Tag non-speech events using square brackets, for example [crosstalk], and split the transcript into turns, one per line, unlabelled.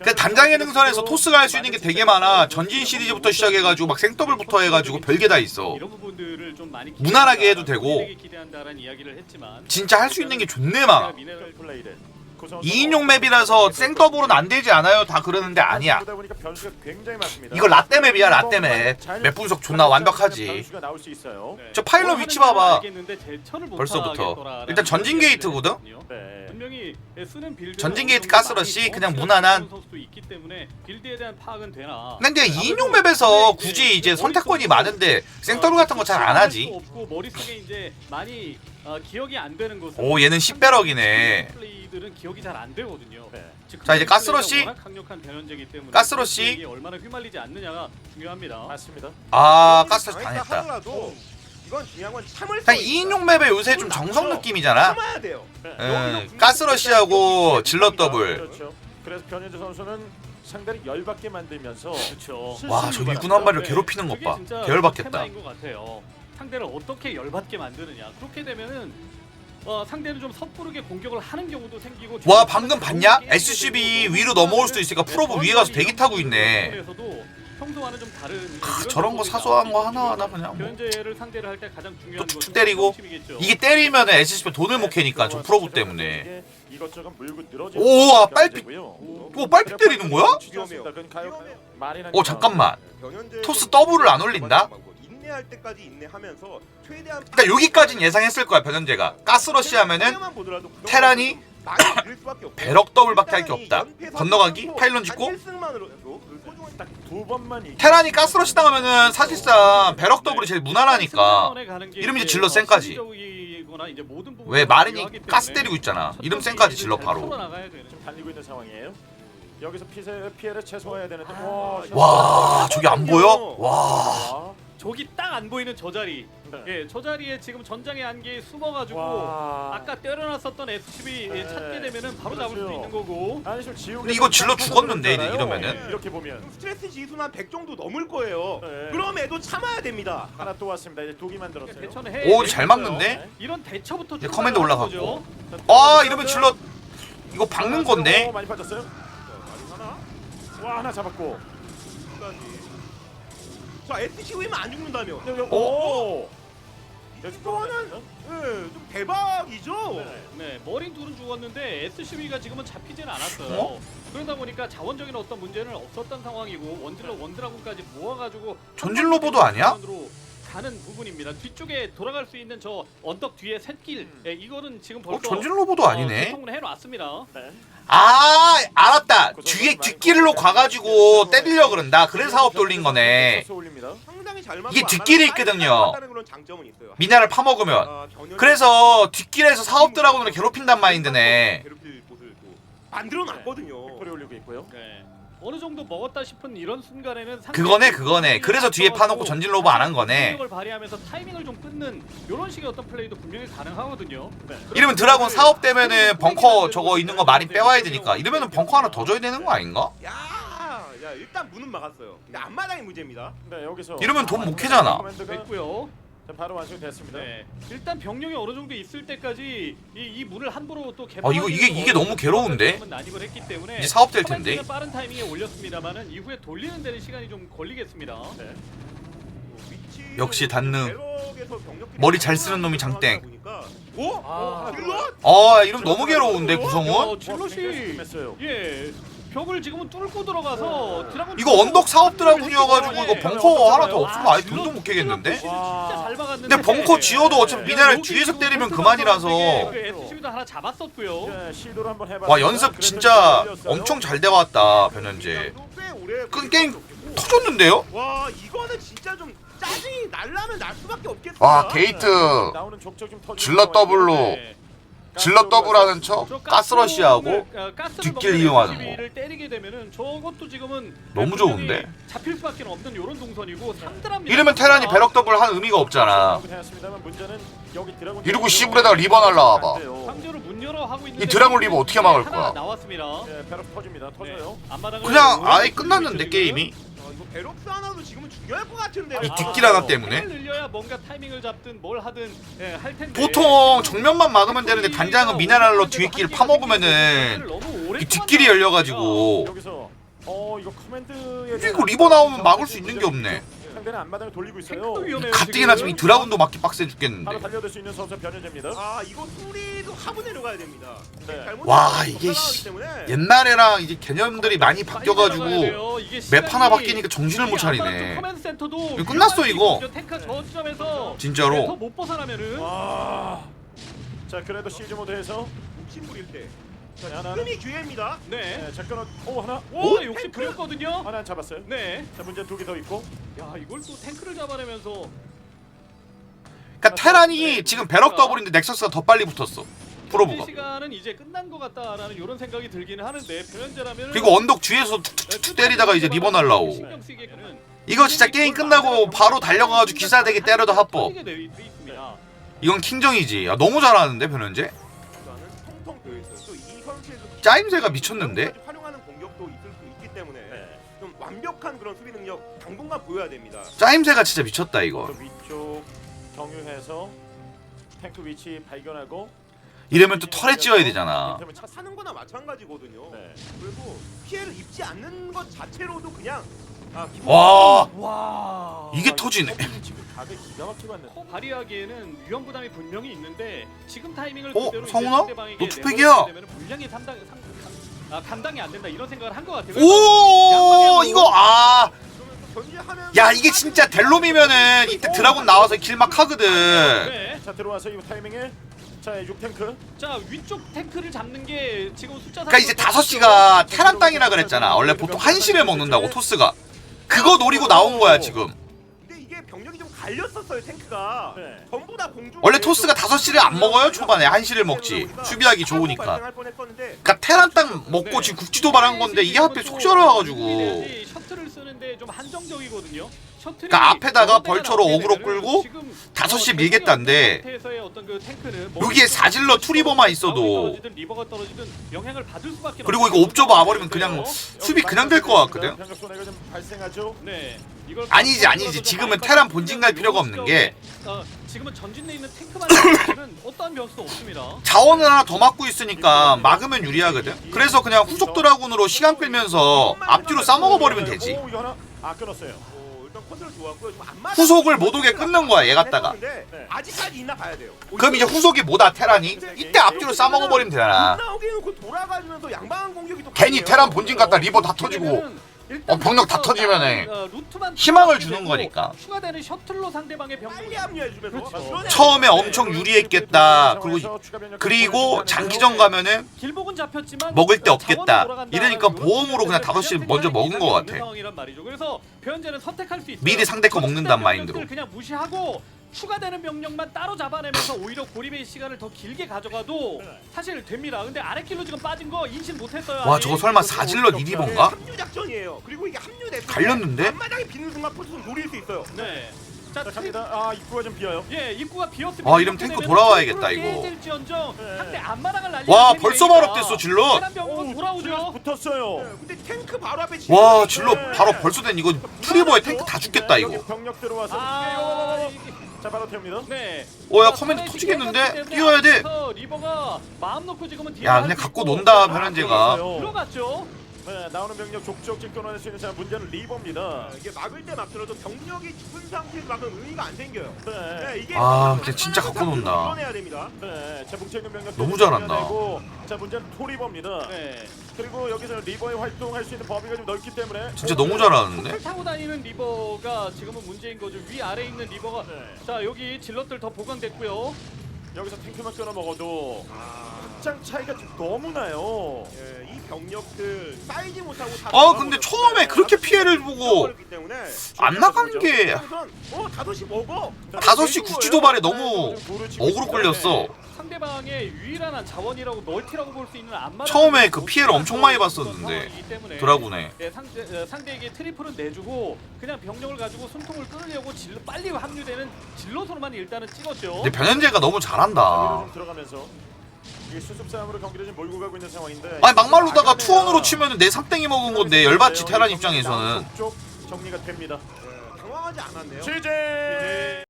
그 단장의 능선에서 토스가 할 수 있는 게 되게 많아. 전진 시리즈부터 시작해가지고 막 생더블부터 해가지고 별게 다 있어. 무난하게 해도 되고. 진짜 할 수 있는 게 존내 많아.
미네랄
플레이를 구성원
2인용 맵이라서 생더블은 안 되지 않아요? 다 그러는데 아니야. 이거 라떼 맵이야 라떼 맵. 맵 분석 존나 완벽하지.
네.
저 파일럿
뭘
위치 봐봐. 벌써부터. 일단 전진 게이트거든?
네.
전진 게이트 가스러시 그냥 무난한.
선수도 있기 때문에 빌드에 대한 파악은 되나.
근데 2인용 맵에서 굳이 이제 선택권이 많은데 생더블 같은 거 잘 안 하지.
없고 머릿속에 이제 많이 어, 기억이 안 되는 것은
오 얘는 10배럭이네.
플레이들은 기억이 잘 안 되거든요.
네.
즉,
자, 이제 가스러시.
워낙 강력한 변현재이기 때문에
가스러시.
얼마나 휘말리지 않느냐가 중요합니다.
맞습니다.
아 가스 당했다.
하더라도 이건 중요한 건 참을 수
그냥 2인용 맵에 요새 좀 정성 느낌이잖아.
참아야 돼요.
예, 가스러시하고 질럿 더블.
그렇죠. 그래서 변현재 선수는 상대를 열받게 만들면서
그렇죠.
와 저 일꾼 한 마리를 괴롭히는 것
그게
봐.
진짜
계열받겠다.
테마인 것 같아요. 상대를 어떻게 열받게 만드느냐. 그렇게 되면은 어, 상대는 좀 섣부르게 공격을 하는 경우도 생기고.
와 방금 봤냐? SCB 위로 넘어올 수도 있으니까 프로브 위에 가서 대기 타고 있네.
에서도 평소와는 좀 다른
크,
이런
저런 거 사소한 거 하나하나 그냥 뭐.
변제를 상대를 할 때 가장 중요한
또
것은
툭툭 때리고. 이게 때리면은 SCB 돈을 못 캐니까 저 프로브 때문에.
이것저것 물고 늘어지.
오, 아, 빨피- 오 빨피 때리는 거야? 오 잠깐만. 토스 더블을 안 올린다?
인내할 때까지 인내하면서 최대한
그러니까 여기까진 예상했을 거야 변현재가. 가스러시 하면은
그동안
테란이. 배럭 더블밖에 할 게 없다. 건너가기, 파일런 짓고. 테란이 가스러시 당하면은 사실상 배럭 더블이 제일 무난하니까. 이러면 이제 질럿 쌩까지. 왜 마린이 가스 때리고 있잖아. 이름 쌩까지 질러 바로.
여기서 피해 피해를 최소화해야 되는데. 와,
와 저기 안 보여? 와.
와.
저기 딱 안 보이는 저 자리.
네.
예, 저 자리에 지금 전장의 안개에 숨어가지고
와.
아까 때려놨었던 SCB
네.
찾게 되면은 바로 잡을 수
그렇죠.
있는 거고.
근데 이거 질러 죽었는데, 이러면은.
이렇게 보면
좀 스트레스 지수는 한100 정도 넘을 거예요.
네.
그럼에도 참아야 됩니다.
하나 또 왔습니다. 이제 독이 만들었어요.
대처는 해.
오 잘 막는데?
이런 대처부터
이제 커맨드 올라갔고.
거죠.
아 이러면 질럿 이거 박는 건데.
오, 많이 빠졌어요. 와 하나 잡았고.
자, SCV면 안 죽는다며.
오.
이거는 예, 좀 대박이죠.
네.
네, 머린 둘은 죽었는데 SCB가 지금은 잡히진 않았어요.
어?
그러다 보니까 자원적인 어떤 문제는 없었던 상황이고 원질러 원드라군까지 모아가지고
전진 로봇도 아니야?
으로 가는 부분입니다. 뒤쪽에 돌아갈 수 있는 저 언덕 뒤에 샛길,
음.
예, 이거는 지금
어
벌써
전진 로봇도 아니네.
개통을 해놨습니다.
네.
아 알았다. 뒤에 뒷길로 가가지고 때리려 그런다. 그래서 사업 돌린 거네. 이게
안
뒷길이 있거든요. 미나를 파먹으면.
아,
그래서 뒷길에서 사업들하고는 괴롭힌단 마인드네.
괴롭힐 곳을 또 만들어 놨거든요.
빅토리 올리고 있고요.
네. 어느 정도 먹었다 싶은 이런 순간에는
그거네 그거네. 그래서 뒤에 파놓고 전진 로봇 안한 거네.
공격을 발휘하면서 타이밍을 좀 끊는 이런 식의 어떤 플레이도 분명히 가능하거든요.
네.
이러면 드라곤 사업 되면은 벙커 저거 있는 거 마린 빼와야 되니까. 이러면은 벙커 하나 더 줘야 되는 거 아닌가?
야, 야 일단 문은 막았어요. 근데 앞마당이 문제입니다.
네 여기서
이러면 돈 못 캐잖아.
됐고요.
자, 바로 완성됐습니다.
네. 일단 병력이 어느 정도 있을 때까지 이, 이 문을 함부로 또 개발.
어, 이거- 이게- 이게 너무 괴로운데?
난입을 했기 때문에
이제 사업 될 텐데.
커맨드는 빠른 타이밍에 올렸습니다만은 이후에 돌리는 데는 시간이 좀 걸리겠습니다.
네.
역시 단능. 머리 잘 쓰는 놈이 장땡.
오?
아,
질럿?
아 이러면 너무 괴로운데 구성은?
어,
굉장히 심했어요.
예 벽을 지금은 뚫고 들어가서 드라곤
이거 언덕 사업 드라군이어가지고 이거 벙커 하나 더 없으면 아예 돈도 못 캐겠는데?
막았는데.
근데 벙커 지어도 어차피 미나를 뒤에서 때리면 그만이라서
그 하나 잡았었고요.
네, 시도를 한번 해봤습니다.
와 연습 진짜. 엄청 잘 돼왔다 변현재 끈 게임 터졌는데요?
와 이거는 진짜 좀 짜증이 날라면 날 수밖에 없겠습니다.
와 게이트
상황이에요.
더블로
네.
질럿 더블하는
척저
가스러시하고
어, 가스를
뒷길 이용하는 거.
SCB를 때리게 되면은 저것도 지금은
너무
분명히
좋은데?
잡힐 수밖에 없는 이런 동선이고 상드랍니다.
이러면 테란이 배럭 더블 한 의미가 없잖아 이러고 시불에다가 리버 날라와봐. 이 드라곤 리버 어떻게 막을 거야?
네,
그냥 아예 끝났는데 게임이
어, 베럭스 하나도 지금은 중요할 것 같은데.
이 뒷길 하나 때문에?
을 늘려야 뭔가 타이밍을 잡든 뭘 하든 예, 할 텐데.
보통 정면만 막으면 되는데 단장은 미네랄로 뒤길 파먹으면은 이 뒷길이 열려가지고
여기서 어 이거 커맨드에
이거 리버 나오면 막을 수 있는 게 없네.
상대는 앞마당을 돌리고 있어요.
탱크도 위험해요.
가뜩이나 지금 이 드라군도 막기 빡세
바로
죽겠는데.
달려들 수 있는 선수 변현재입니다.
아 이거 수리도 하고 내려가야 됩니다.
네.
잘못
와, 이게 씨,
때문에.
옛날에랑 이제 개념들이 많이 바뀌어가지고 맵 하나 바뀌니까 정신을 못 차리네.
커맨드 센터도
이거 끝났어, 이거.
탱크 저점에서
진짜로.
더못 벗어나면은
와. 자 그래도 시즈 모드에서
욕심 부릴 때.
자, 하나 하나.
흠이 기회입니다.
네.
네, 잠깐 오 하나
오, 욕심 부렸거든요.
하나 잡았어요.
네.
자 문제 두 개 더 있고.
야, 이걸 또 탱크를 잡아내면서
그러니까 테란이 지금 배럭 더블인데 넥서스가 더 빨리 붙었어. 프로브가.
시간은 이제 끝난 것 같다라는 이런 생각이 들기는 하는데 변현재라면
그리고 언덕 뒤에서 툭툭툭 때리다가 이제 리버.
신경 쓰기에는
이거 진짜 게임 끝나고 바로 달려가가지고 기사대기 때려도 합법.
빠지게 돼 있- 돼 있습니다.
이건 킹정이지. 야, 너무 잘하는데 변현재. 짜임새가 미쳤는데?
활용하는 공격도 있을 수 있기 때문에
네.
좀 완벽한 그런 수비 능력 당분간 보여야 됩니다.
짜임새가 진짜 미쳤다 이거.
또 위쪽 경유해서 탱크 위치 발견하고.
이러면 또 털에 찌어야 되잖아.
그러면 차-
차 사는 거나 마찬가지거든요.
네.
그리고 피해를 입지 않는 것 자체로도 그냥
와
와.
이게 터지네.
아, 지금 각을 기가 막히고 왔네.
커 발휘하기에는 위험 부담이 분명히 있는데 지금 타이밍을
어,
그대로 이제
성훈아?
상대방에게
너 투팩이야?
내버리게 되면은 분량이 상당 상, 상, 아, 감당이 안 된다 이런 생각을 한 것 같아요.
오 이거 아.
그러면 또 견제하면서
야 이게 진짜 델롬이면은 이때 드라군 나와서 길막 하거든.
네.
자 들어와서 이 타이밍에 자 6탱크
자 위쪽 탱크를 잡는 게 지금 숫자
그러니까 이제 5시가 테란 땅이라 그랬잖아. 원래 보통 1시를 먹는다고 토스가. 그거 노리고 나온 거야 지금.
근데 이게 병력이 좀 갈렸었어요 탱크가
네.
전부 다 공중
원래 토스가 5시를 안 먹어요 초반에 1시를 먹지. 수비하기 좋으니까.
발생할 뻔했었는데
그러니까 테란 땅 먹고 지금 국지 도발한 건데 이게 하필 속 시원해가지고.
쓰는데 좀 한정적이거든요.
그러니까 앞에다가 벌처로
나오게
어그로 끌고 다섯 시 밀겠다는데
탱크는
여기에 사질러 투리버만 있어도 그리고 이거 옵저버 와버리면 그냥 수비 그냥 될 것 같거든.
네.
아니지, 아니지. 지금은 테란 본진 갈 필요가 없는 게
어, 지금은 전진에 있는 탱크만 [coughs] 어떠한 변수도 없습니다.
자원을 하나 더 막고 있으니까 막으면 유리하거든. 그래서 그냥 후속 드라군으로 시간 끌면서 앞뒤로 싸먹어 버리면 되지.
오 이거 하나 아. 어,
맞아.
후속을 못 오게 끊는 거야, 얘 갖다가.
했었는데
네.
아직까지 있나 봐야 돼요.
그럼 이제 후속이 뭐다 테란이? 이때 앞뒤로 싸먹어 버리면 되잖아.
나오게 놓고 돌아가면서 양방한 공격이 또
괜히. 테란 본진 갔다 리버 다 터지고 어, 병력 다 터지면은
어, 루트만
희망을 주는 거니까.
추가되는 셔틀로 상대방의 병력
빨리 합류해주면서
그렇죠.
그러네.
처음에 엄청 유리했겠다. 그리고 그리고 장기전 가면은
길목은 잡혔지만
먹을 데
어,
없겠다.
자원은 돌아간다.
이러니까 보험으로 그냥 5시를
해서
먼저 먹은 것 같아.
상황이란 말이죠. 그래서 변현재는 선택할 수 있어요.
미리 상대 거 먹는단
첫
마인드로.
그냥 무시하고 추가되는 병력만 따로 잡아내면서 오히려 고립의 시간을 더 길게 가져가도 사실 됩니다. 근데 아랫길로 지금 빠진 거 인식 못했어요.
와
아직.
저거 설마 사질러 이리번가?
합류 작전이에요. 그리고 이게 합류됐을 때
갈렸는데?
앞마당에 비는 순간 포스는 노릴 수 있어요.
네. 자,
자 갑니다. 아 입구가 좀 비어요.
예, 입구가 비었습니다.
아, 이러면 탱크 돌아와야겠다, 이거.
깨질지언정
네.
상대 앞마당을 날리.
와, 벌써 발업됐어, 질럿.
테란 병력은 돌아오죠.
붙었어요.
네, 근데 탱크 바로 앞에
와
지금
질러 바로 벌써 된 이거 투리버에 탱크 다 죽겠다
네,
이거.
병력 들어와서
아,
자 바로 태웁니다.
네.
어야 커맨드 터지겠는데 뛰어야 돼.
리버가 마음 놓고 지금은 야갈
그냥
수
갖고 논다
아,
변현재가.
들어갔죠.
네, 나오는 병력 족족 지금 끊어낼 수 있는 자 문제는 리버입니다.
아, 이게 막을 때 막더라도 병력이 죽은 상태에서 막으면 의미가 안 생겨요.
네.
네, 이게
아, 근데 진짜 갖고 논다.
풀어내야 됩니다.
네, 자 뭉쳐 있는 병력
너무 잘한다.
되고, 자 문제는 토리버입니다.
네.
그리고 여기서 리버의 활동할 수 있는 범위가 좀 넓기 때문에
진짜 너무 잘하는데.
풀 타고 다니는 리버가 지금은 문제인 거죠. 위 아래 있는 리버가
네.
자 여기 질럿들 더 보강됐고요.
여기서 탱크만 끊어 먹어도
아,
확장 차이가 좀 너무 나요.
예, 이 병력들 쌓이지 못하고 다
아 근데 처음에 그렇게 피해를 보고 안 나가는
게어 다섯 시 먹어.
다섯 시 국지 도발에 너무 어그로 끌렸어.
상대방의 유일한 한 자원이라고 멀티라고 볼 수 있는 안마.
처음에 그 피해를 엄청 많이 봤었는데 드라군에.
네, 상대, 어, 상대에게 트리플은 내주고 그냥 병력을 가지고 숨통을 끊으려고 질러, 빨리 합류되는 질럿으로만 일단은 찍었죠.
근데 변현재가 너무 잘한다.
좀 들어가면서 수습 싸움으로 경기를 좀 몰고 가고 있는 상황인데
아니 막말로다가 투원으로 치면은 내 삽땡이 먹은 건데 열받지 테란 입장에서는.
쪽 정리가 됩니다.
당황하지 않았네요.
취재